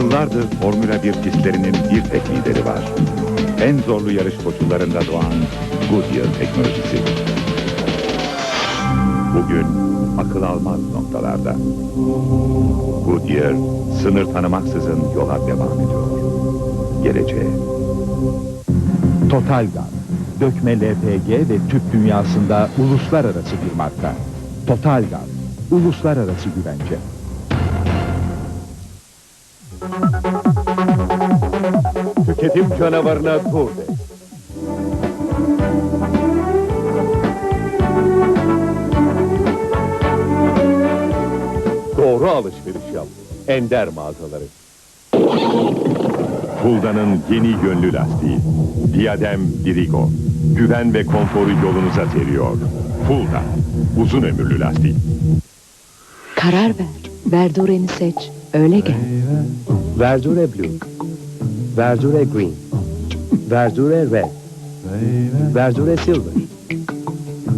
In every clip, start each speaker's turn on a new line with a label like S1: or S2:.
S1: Yıllardır Formula 1 pistlerinin bir tek lideri var. En zorlu yarış koşullarında doğan Goodyear teknolojisi. Bugün akıl almaz noktalarda. Goodyear sınır tanımaksızın yola devam ediyor. Geleceğe.
S2: Total Gaz. Dökme LPG ve tüp dünyasında uluslararası bir marka. Total Gaz. Uluslararası güvence.
S3: Tüketim canavarına dur de. Doğru alışveriş yap. Ender mağazaları.
S4: Fulda'nın yeni yönlü lastiği. Diadem Dirigo. Güven ve konforu yolunuza seriyor. Fulda. Uzun ömürlü lastik.
S5: Karar ver. Verdureni seç. Öyle gel.
S3: Verdure Blue. Verdure Green. Verdure Red. Verdure Silver.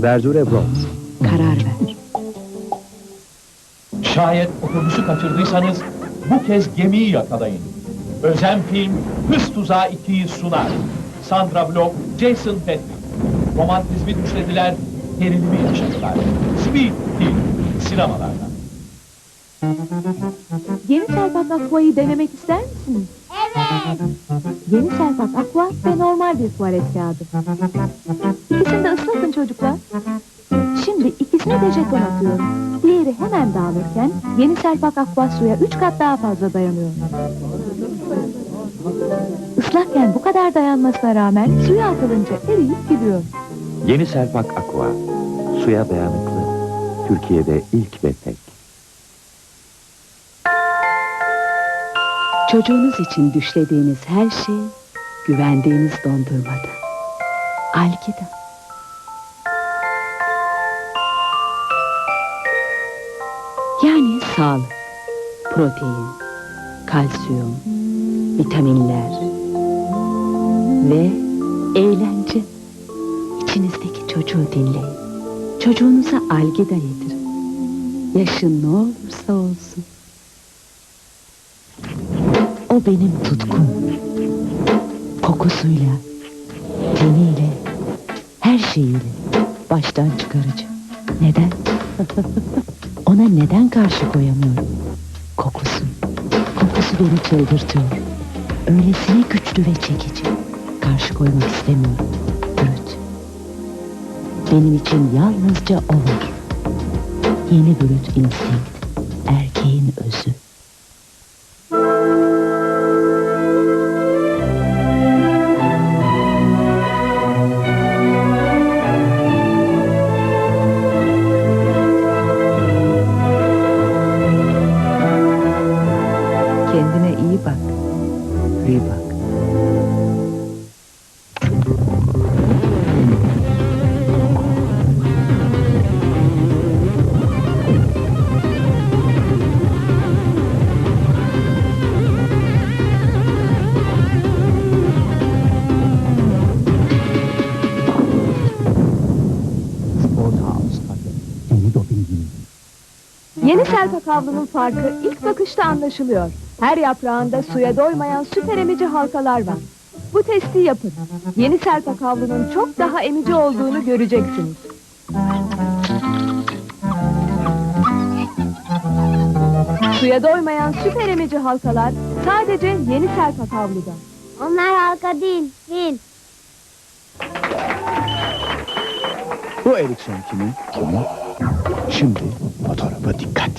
S3: Verdure Bronze.
S5: Karar ver.
S6: Şayet otobüsü kaçırdıysanız bu kez gemiyi yakalayın. Özen Film Hız Tuzağı 2'yi sunar. Sandra Block, Jason Patrick. Romantizmi düşlediler, gerilimi yaşadılar. Speed Film sinemalarda.
S7: Yeni Selpak Aqua'yı denemek ister misiniz? Evet. Yeni Selpak Aqua ve normal bir tuvalet kağıdı. İkisini de ıslatın çocuklar. Şimdi ikisine de jeton atıyorum. Diğeri hemen dağılırken yeni Selpak Aqua suya üç kat daha fazla dayanıyor. Islakken bu kadar dayanmasına rağmen suya atılınca eriyip gidiyor.
S8: Yeni Selpak Aqua. Suya dayanıklı. Türkiye'de ilk ve tek.
S5: Çocuğunuz için düşlediğiniz her şey güvendiğiniz dondurmada. Algida. Yani sağlık, protein, kalsiyum, vitaminler ve eğlence. İçinizdeki çocuğu dinleyin. Çocuğunuza algida yedirin. Yaşı ne olursa olsun. O benim tutkum. Kokusuyla, teniyle, her şeyiyle baştan çıkarıcı. Neden? Ona neden karşı koyamıyorum? Kokusu. Kokusu beni çıldırtıyor. Öylesine güçlü ve çekici. Karşı koymak istemiyorum. Brüt. Benim için yalnızca o var. Yeni brüt instinkt. Erkeğin özü. İyi bak. İyi bak.
S7: Yeni Selpak havlunun farkı ilk bakışta anlaşılıyor. Her yaprağında suya doymayan süper emici halkalar var. Bu testi yapın. Yeni Selpak havlunun çok daha emici olduğunu göreceksiniz. Suya doymayan süper emici halkalar sadece yeni Selpak havluda.
S9: Onlar halka değil, fil.
S2: Bu Ericsson kimin? Kimin? Şimdi fotoğrafa dikkat.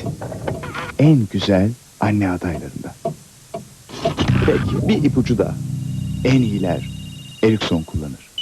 S2: En güzel anne adaylarında. Peki bir ipucu da. En iyiler Ericsson kullanır.